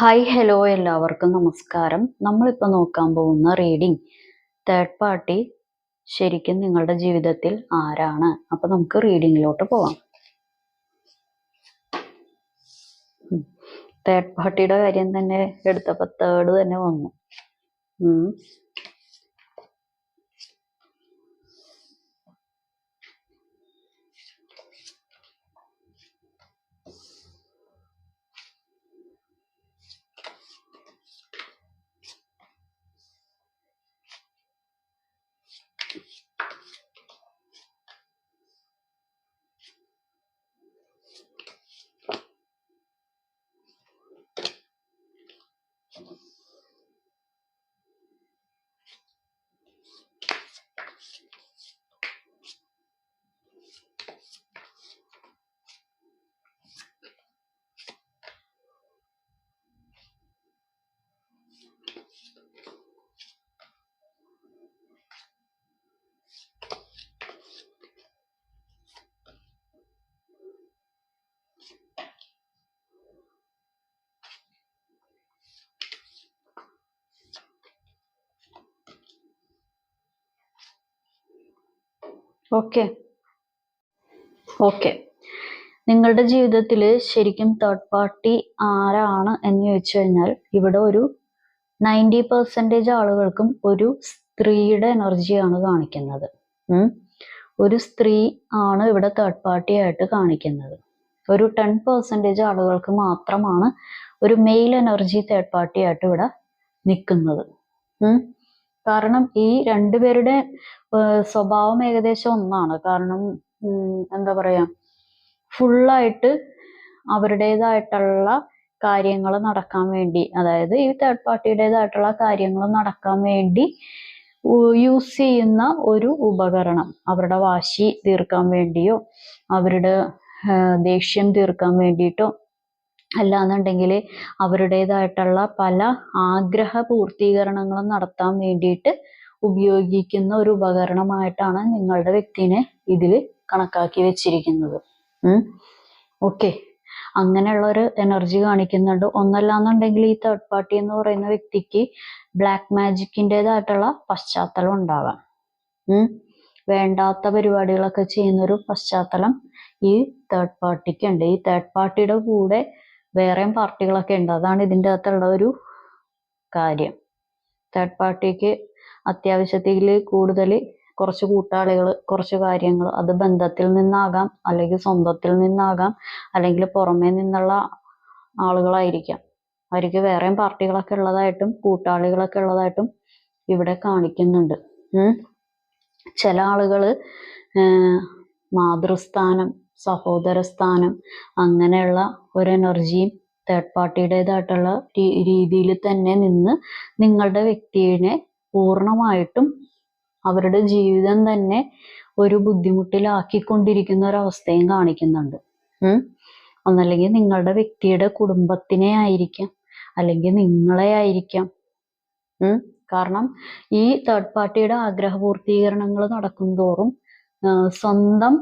Hi hello എല്ലാവർക്കും നമസ്കാരം. നമ്മളിപ്പോൾ നോക്കാൻ പോകുന്ന റീഡിംഗ് തേർഡ് പാർട്ടി ശരിക്കും നിങ്ങളുടെ ജീവിതത്തിൽ ആരാണ്? അപ്പൊ നമുക്ക് റീഡിങ്ങിലോട്ട് പോവാം. തേർഡ് പാർട്ടിയുടെ കാര്യം തന്നെ എടുത്തപ്പോൾ തേർഡ് തന്നെ വന്നു. ഓക്കെ. ഓക്കെ. നിങ്ങളുടെ ജീവിതത്തിൽ ശരിക്കും തേർഡ് പാർട്ടി ആരാണ് എന്ന് ചോദിച്ചു കഴിഞ്ഞാൽ ഇവിടെ ഒരു നയന്റി പെർസെന്റേജ് ആളുകൾക്കും ഒരു സ്ത്രീയുടെ എനർജിയാണ് കാണിക്കുന്നത്. ഒരു സ്ത്രീ ആണ് ഇവിടെ തേർഡ് പാർട്ടി ആയിട്ട് കാണിക്കുന്നത്. ഒരു ടെൻ പെർസെന്റേജ് ആളുകൾക്ക് മാത്രമാണ് ഒരു മെയിൽ എനർജി തേർഡ് പാർട്ടി ആയിട്ട് ഇവിടെ നിൽക്കുന്നത്. കാരണം ഈ രണ്ടുപേരുടെ സ്വഭാവം ഏകദേശം ഒന്നാണ്. കാരണം എന്താ പറയാ ഫുള്ളായിട്ട് അവരുടേതായിട്ടുള്ള കാര്യങ്ങൾ നടക്കാൻ വേണ്ടി അതായത് ഈ തേർഡ് പാർട്ടിയുടേതായിട്ടുള്ള കാര്യങ്ങൾ നടക്കാൻ വേണ്ടി യൂസ് ചെയ്യുന്ന ഒരു ഉപകരണം അവരുടെ വാശി തീർക്കാൻ വേണ്ടിയോ അവരുടെ ദേഷ്യം തീർക്കാൻ വേണ്ടിയിട്ടോ അല്ലാന്നുണ്ടെങ്കിൽ അവരുടേതായിട്ടുള്ള പല ആഗ്രഹ പൂർത്തീകരണങ്ങളും നടത്താൻ വേണ്ടിയിട്ട് ഉപയോഗിക്കുന്ന ഒരു ഉപകരണമായിട്ടാണ് നിങ്ങളുടെ വ്യക്തിനെ ഇതിൽ കണക്കാക്കി വെച്ചിരിക്കുന്നത്. ഓക്കെ. അങ്ങനെയുള്ള ഒരു എനർജി കാണിക്കുന്നുണ്ട്. ഒന്നല്ലാന്നുണ്ടെങ്കിൽ ഈ തേർഡ് പാർട്ടി എന്ന് പറയുന്ന വ്യക്തിക്ക് ബ്ലാക്ക് മാജിക്കിന്റെതായിട്ടുള്ള പശ്ചാത്തലം ഉണ്ടാവാം. വേണ്ടാത്ത പരിപാടികളൊക്കെ ചെയ്യുന്ന ഒരു പശ്ചാത്തലം ഈ തേർഡ് പാർട്ടിക്ക് ഉണ്ട്. ഈ തേർഡ് പാർട്ടിയുടെ കൂടെ വേറെയും പാർട്ടികളൊക്കെ ഉണ്ട്. അതാണ് ഇതിന്റെ അകത്തുള്ള ഒരു കാര്യം. തേർഡ് പാർട്ടിക്ക് അത്യാവശ്യത്തിൽ കൂടുതൽ കുറച്ച് കൂട്ടാളികൾ കുറച്ച് കാര്യങ്ങൾ അത് ബന്ധത്തിൽ നിന്നാകാം അല്ലെങ്കിൽ സ്വന്തത്തിൽ നിന്നാകാം അല്ലെങ്കിൽ പുറമേ നിന്നുള്ള ആളുകളായിരിക്കാം. അവർക്ക് വേറെയും പാർട്ടികളൊക്കെ ഉള്ളതായിട്ടും കൂട്ടാളികളൊക്കെ ഉള്ളതായിട്ടും ഇവിടെ കാണിക്കുന്നുണ്ട്. ചില ആളുകൾ മാതൃസ്ഥാനം സഹോദരസ്ഥാനം അങ്ങനെയുള്ള ഒരു എനർജിയും തേർഡ് പാർട്ടിയുടേതായിട്ടുള്ള രീതിയിൽ തന്നെ നിന്ന് നിങ്ങളുടെ വ്യക്തിയെ പൂർണമായിട്ടും അവരുടെ ജീവിതം തന്നെ ഒരു ബുദ്ധിമുട്ടിലാക്കിക്കൊണ്ടിരിക്കുന്ന ഒരവസ്ഥയും കാണിക്കുന്നുണ്ട്. ഒന്നല്ലെങ്കിൽ നിങ്ങളുടെ വ്യക്തിയുടെ കുടുംബത്തിനെ ആയിരിക്കാം അല്ലെങ്കിൽ നിങ്ങളെ ആയിരിക്കാം. കാരണം ഈ തേർഡ് പാർട്ടിയുടെ ആഗ്രഹപൂർത്തീകരണങ്ങൾ നടക്കും തോറും സ്വന്തം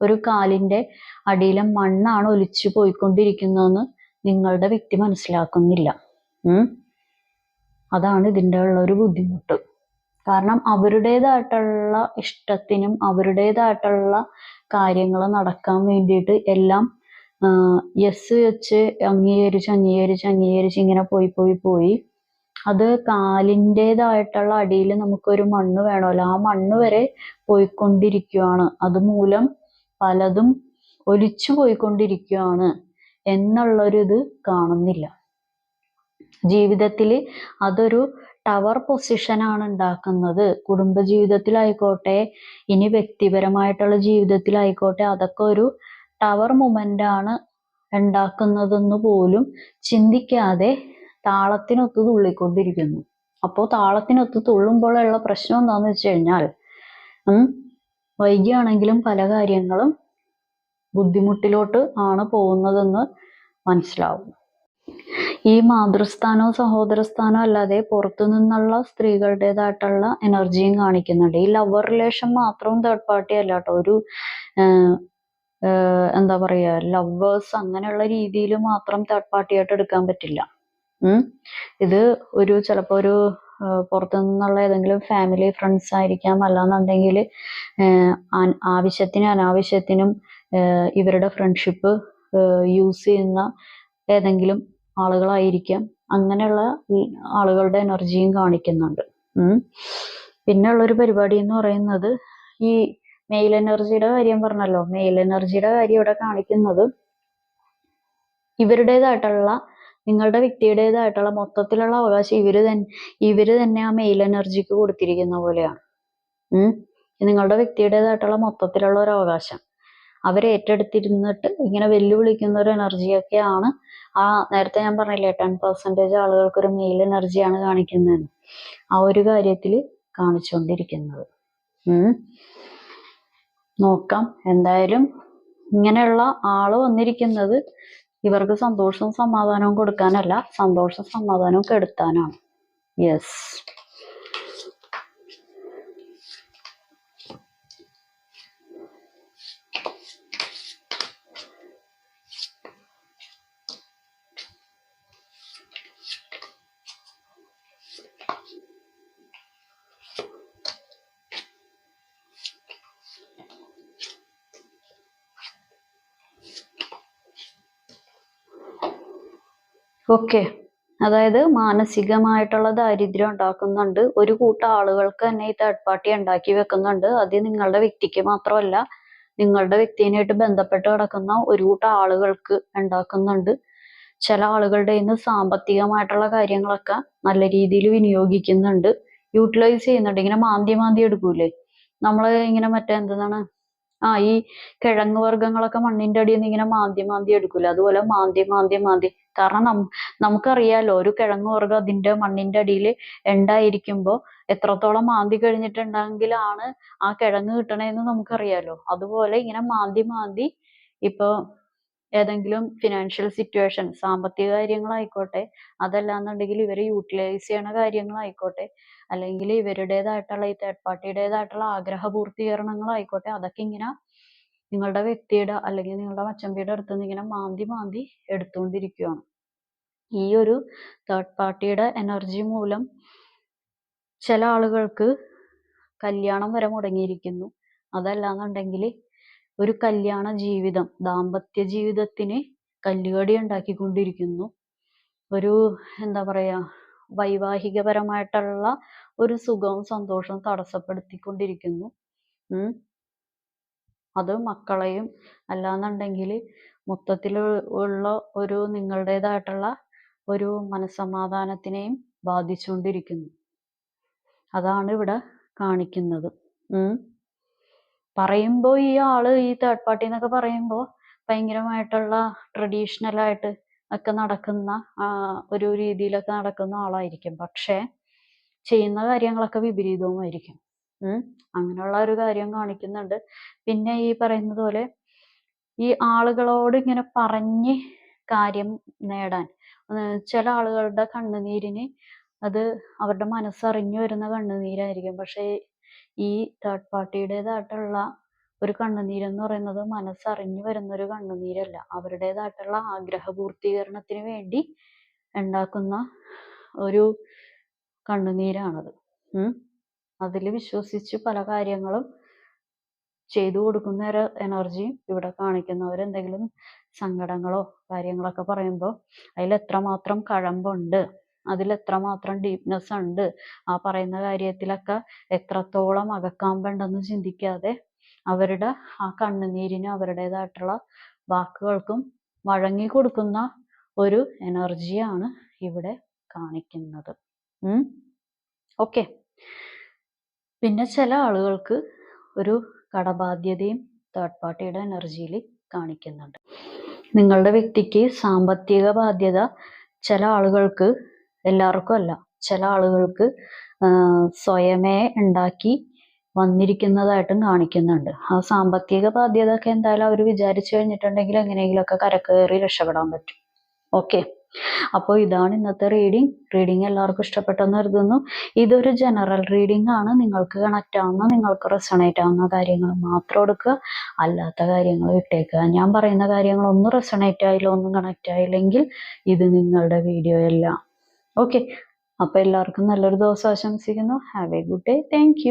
ഒരു കാലിന്റെ അടിയിലെ മണ്ണാണ് ഒലിച്ചു പോയിക്കൊണ്ടിരിക്കുന്നതെന്ന് നിങ്ങളുടെ വ്യക്തി മനസ്സിലാക്കുന്നില്ല. അതാണ് ഇതിന്റെ ഉള്ള ഒരു ബുദ്ധിമുട്ട്. കാരണം അവരുടേതായിട്ടുള്ള ഇഷ്ടത്തിനും അവരുടേതായിട്ടുള്ള കാര്യങ്ങൾ നടക്കാൻ വേണ്ടിയിട്ട് എല്ലാം യെസ് വെച്ച് അംഗീകരിച്ച് അംഗീകരിച്ച് അംഗീകരിച്ച് ഇങ്ങനെ പോയി പോയി പോയി അത് കാലിന്റെതായിട്ടുള്ള അടിയിൽ നമുക്കൊരു മണ്ണ് വേണമല്ലോ. ആ മണ്ണ് വരെ പോയിക്കൊണ്ടിരിക്കുകയാണ് അതുമൂലം പലതും ഒലിച്ചു പോയിക്കൊണ്ടിരിക്കുകയാണ് എന്നുള്ളൊരു ഇത് കാണുന്നില്ല. ജീവിതത്തിൽ അതൊരു ടവർ പൊസിഷനാണ് ഉണ്ടാക്കുന്നത്. കുടുംബ ജീവിതത്തിലായിക്കോട്ടെ ഇനി വ്യക്തിപരമായിട്ടുള്ള ജീവിതത്തിലായിക്കോട്ടെ അതൊക്കെ ഒരു ടവർ മൊമെന്റ് ആണ് ഉണ്ടാക്കുന്നതെന്ന് പോലും ചിന്തിക്കാതെ താളത്തിനൊത്ത് തുള്ളിക്കൊണ്ടിരിക്കുന്നു. അപ്പോൾ താളത്തിനൊത്ത് തുള്ളുമ്പോഴുള്ള പ്രശ്നം എന്താണെന്ന് വെച്ച് കഴിഞ്ഞാൽ വൈകിയാണെങ്കിലും പല കാര്യങ്ങളും ബുദ്ധിമുട്ടിലോട്ട് ആണ് പോകുന്നതെന്ന് മനസ്സിലാവും. ഈ മാതൃസ്ഥാനോ സഹോദരസ്ഥാനോ അല്ലാതെ പുറത്തു നിന്നുള്ള സ്ത്രീകളുടേതായിട്ടുള്ള എനർജിയും കാണിക്കുന്നുണ്ട്. ഈ ലവർ റിലേഷൻ മാത്രവും തേർഡ് പാർട്ടി അല്ല കേട്ടോ. ഒരു എന്താ പറയാ ലവേഴ്സ് അങ്ങനെയുള്ള രീതിയിൽ മാത്രം തേർഡ് പാർട്ടി ആയിട്ട് എടുക്കാൻ പറ്റില്ല. ഇത് ഒരു ചിലപ്പോൾ ഒരു ഏഹ് പുറത്തു നിന്നുള്ള ഏതെങ്കിലും ഫാമിലി ഫ്രണ്ട്സ് ആയിരിക്കാം. അല്ലാന്നുണ്ടെങ്കിൽ ആവശ്യത്തിനും അനാവശ്യത്തിനും ഇവരുടെ ഫ്രണ്ട്ഷിപ്പ് യൂസ് ചെയ്യുന്ന ഏതെങ്കിലും ആളുകളായിരിക്കാം. അങ്ങനെയുള്ള ആളുകളുടെ എനർജിയും കാണിക്കുന്നുണ്ട്. പിന്നെ ഉള്ളൊരു പരിപാടി എന്ന് പറയുന്നത് ഈ മെയിൽ എനർജിയുടെ കാര്യം പറഞ്ഞല്ലോ. മെയിൽ എനർജിയുടെ കാര്യം ഇവിടെ കാണിക്കുന്നത് ഇവരുടേതായിട്ടുള്ള നിങ്ങളുടെ വ്യക്തിയുടേതായിട്ടുള്ള മൊത്തത്തിലുള്ള അവകാശം ഇവർ തന്നെ ഇവർ തന്നെ ആ മെയിൽ എനർജിക്ക് കൊടുത്തിരിക്കുന്ന പോലെയാണ്. ഉം. നിങ്ങളുടെ വ്യക്തിയുടേതായിട്ടുള്ള മൊത്തത്തിലുള്ള ഒരു അവകാശം. അവരെ ഏറ്റെടുത്തിരുന്നിട്ട് ഇങ്ങനെ വെല്ലുവിളിക്കുന്ന ഒരു എനർജിയൊക്കെയാണ് ആ നേരത്തെ ഞാൻ പറഞ്ഞില്ലേ ടെൻ പെർസെന്റേജ് ആളുകൾക്ക് ഒരു മെയിൽ എനർജിയാണ് കാണിക്കുന്നത് ആ ഒരു കാര്യത്തിൽ കാണിച്ചുകൊണ്ടിരിക്കുന്നത്. നോക്കാം. എന്തായാലും ഇങ്ങനെയുള്ള ആൾ വന്നിരിക്കുന്നത് ഇവർക്ക് സന്തോഷവും സമാധാനവും കൊടുക്കാനല്ല സന്തോഷവും സമാധാനവും കെടുത്താനാണ് യെസ് ഓക്കെ അതായത് മാനസികമായിട്ടുള്ള ദാരിദ്ര്യം ഉണ്ടാക്കുന്നുണ്ട്. ഒരു കൂട്ടം ആളുകൾക്ക് തന്നെ ഈ തേർഡ് പാർട്ടി ഉണ്ടാക്കി വെക്കുന്നുണ്ട്. അത് നിങ്ങളുടെ വ്യക്തിക്ക് മാത്രമല്ല നിങ്ങളുടെ വ്യക്തിയായിട്ട് ബന്ധപ്പെട്ട് കിടക്കുന്ന ഒരു കൂട്ടം ആളുകൾക്ക് ഉണ്ടാക്കുന്നുണ്ട്. ചില ആളുകളുടെ ഇന്ന് സാമ്പത്തികമായിട്ടുള്ള കാര്യങ്ങളൊക്കെ നല്ല രീതിയിൽ വിനിയോഗിക്കുന്നുണ്ട്. യൂട്ടിലൈസ് ചെയ്യുന്നുണ്ട്. ഇങ്ങനെ മാന്തി മാന്തി എടുക്കൂലേ? നമ്മൾ ഇങ്ങനെ മറ്റേ എന്താണ് ആ ഈ കിഴങ്ങ് വർഗങ്ങളൊക്കെ മണ്ണിന്റെ അടിയിൽ നിന്ന് ഇങ്ങനെ മാന്തി മാന്തി എടുക്കൂലേ? അതുപോലെ മാന്തി മാന്തി മാന്തി കാരണം നമുക്കറിയാലോ ഒരു കിഴങ്ങ് വർഗം അതിന്റെ മണ്ണിന്റെ അടിയിൽ ഉണ്ടായിരിക്കുമ്പോ എത്രത്തോളം മാന്തി കഴിഞ്ഞിട്ടുണ്ടെങ്കിലാണ് ആ കിഴങ്ങ് കിട്ടണേന്ന് നമുക്കറിയാലോ. അതുപോലെ ഇങ്ങനെ മാന്തി മാന്തി ഇപ്പൊ ഏതെങ്കിലും ഫിനാൻഷ്യൽ സിറ്റുവേഷൻ സാമ്പത്തിക കാര്യങ്ങളായിക്കോട്ടെ അതല്ലാന്നുണ്ടെങ്കിൽ ഇവരെ യൂട്ടിലൈസ് ചെയ്യണ കാര്യങ്ങളായിക്കോട്ടെ അല്ലെങ്കിൽ ഇവരുടേതായിട്ടുള്ള ഈ തേർഡ് പാർട്ടിയുടേതായിട്ടുള്ള ആഗ്രഹ പൂർത്തീകരണങ്ങളായിക്കോട്ടെ അതൊക്കെ ഇങ്ങനെ നിങ്ങളുടെ വ്യക്തിയുടെ അല്ലെങ്കിൽ നിങ്ങളുടെ മച്ചമ്പിയുടെ അടുത്ത് നിന്ന് ഇങ്ങനെ മാന്തി മാന്തി എടുത്തുകൊണ്ടിരിക്കുകയാണ് ഈ ഒരു തേർഡ് പാർട്ടിയുടെ എനർജി മൂലം ചില ആളുകൾക്ക് കല്യാണം വരെ മുടങ്ങിയിരിക്കുന്നു. അതല്ലാന്നുണ്ടെങ്കിൽ ഒരു കല്യാണ ജീവിതം ദാമ്പത്യ ജീവിതത്തിന് കല്ലുകടി ഉണ്ടാക്കിക്കൊണ്ടിരിക്കുന്നു. ഒരു എന്താ പറയാ വൈവാഹികപരമായിട്ടുള്ള ഒരു സുഖവും സന്തോഷവും തടസ്സപ്പെടുത്തിക്കൊണ്ടിരിക്കുന്നു. അത് മക്കളെയും അല്ലാന്നുണ്ടെങ്കിൽ മൊത്തത്തിൽ ഉള്ള ഒരു നിങ്ങളുടേതായിട്ടുള്ള ഒരു മനസ്സമാധാനത്തിനെയും ബാധിച്ചുകൊണ്ടിരിക്കുന്നു. അതാണ് ഇവിടെ കാണിക്കുന്നത്. പറയുമ്പോൾ ഈ ആൾ ഈ തേർഡ് പാർട്ടി എന്നൊക്കെ പറയുമ്പോൾ ഭയങ്കരമായിട്ടുള്ള ട്രഡീഷണൽ ആയിട്ട് ഒക്കെ നടക്കുന്ന ഒരു രീതിയിലൊക്കെ നടക്കുന്ന ആളായിരിക്കും. പക്ഷേ ചെയ്യുന്ന കാര്യങ്ങളൊക്കെ വിപരീതവുമായിരിക്കും. അങ്ങനെയുള്ള ഒരു കാര്യം കാണിക്കുന്നുണ്ട്. പിന്നെ ഈ പറയുന്നത് പോലെ ഈ ആളുകളോട് ഇങ്ങനെ പറഞ്ഞ് കാര്യം നേടാൻ ചില ആളുകളുടെ കണ്ണുനീരിന് അത് അവരുടെ മനസ്സറിഞ്ഞു വരുന്ന കണ്ണുനീരായിരിക്കും. പക്ഷേ ഈ തേർഡ് പാർട്ടിയുടേതായിട്ടുള്ള ഒരു കണ്ണുനീരെന്ന് പറയുന്നത് മനസ്സറിഞ്ഞു വരുന്ന ഒരു കണ്ണുനീരല്ല. അവരുടേതായിട്ടുള്ള ആഗ്രഹ പൂർത്തീകരണത്തിന് വേണ്ടി ഉണ്ടാക്കുന്ന ഒരു കണ്ണുനീരാണത്. അതിൽ വിശ്വസിച്ച് പല കാര്യങ്ങളും ചെയ്തു കൊടുക്കുന്ന ഒരു എനർജിയും ഇവിടെ കാണിക്കുന്നവർ എന്തെങ്കിലും സങ്കടങ്ങളോ കാര്യങ്ങളൊക്കെ പറയുമ്പോൾ അതിൽ എത്രമാത്രം കഴമ്പുണ്ട് അതിൽ എത്രമാത്രം ഡീപ്നെസ് ഉണ്ട് ആ പറയുന്ന കാര്യത്തിലൊക്കെ എത്രത്തോളം അകക്കാമ്പുണ്ടെന്ന് ചിന്തിക്കാതെ അവരുടെ ആ കണ്ണുനീരിന് അവരുടേതായിട്ടുള്ള വാക്കുകൾക്കും വഴങ്ങി കൊടുക്കുന്ന ഒരു എനർജിയാണ് ഇവിടെ കാണിക്കുന്നത്. ഓക്കെ പിന്നെ ചില ആളുകൾക്ക് ഒരു കടബാധ്യതയും തേർഡ് പാർട്ടിയുടെ എനർജിയിൽ കാണിക്കുന്നുണ്ട്. നിങ്ങളുടെ വ്യക്തിക്ക് സാമ്പത്തിക ബാധ്യത ചില ആളുകൾക്ക് എല്ലാവർക്കും അല്ല. ചില ആളുകൾക്ക് സ്വയമേ ഉണ്ടാക്കി വന്നിരിക്കുന്നതായിട്ടും കാണിക്കുന്നുണ്ട്. ആ സാമ്പത്തിക ബാധ്യത ഒക്കെ എന്തായാലും അവർ വിചാരിച്ചു കഴിഞ്ഞിട്ടുണ്ടെങ്കിൽ എങ്ങനെയെങ്കിലുമൊക്കെ കരക്കേറി രക്ഷപ്പെടാൻ പറ്റും. ഓക്കെ അപ്പോൾ ഇതാണ് ഇന്നത്തെ റീഡിംഗ് റീഡിംഗ് എല്ലാവർക്കും ഇഷ്ടപ്പെട്ടെന്ന് കരുതുന്നു. ഇതൊരു ജനറൽ റീഡിംഗ് ആണ്. നിങ്ങൾക്ക് കണക്റ്റ് ആവുന്ന നിങ്ങൾക്ക് റെസണേറ്റ് ആവുന്ന കാര്യങ്ങൾ മാത്രം എടുക്കുക. അല്ലാത്ത കാര്യങ്ങൾ വിട്ടേക്കുക. ഞാൻ പറയുന്ന കാര്യങ്ങൾ ഒന്നും റെസണേറ്റ് ആയില്ല ഒന്നും കണക്റ്റ് ആയില്ലെങ്കിൽ ഇത് നിങ്ങളുടെ വീഡിയോ അല്ല. ഓക്കെ അപ്പോൾ എല്ലാവർക്കും നല്ലൊരു ദിവസം ആശംസിക്കുന്നു. Have a good day thank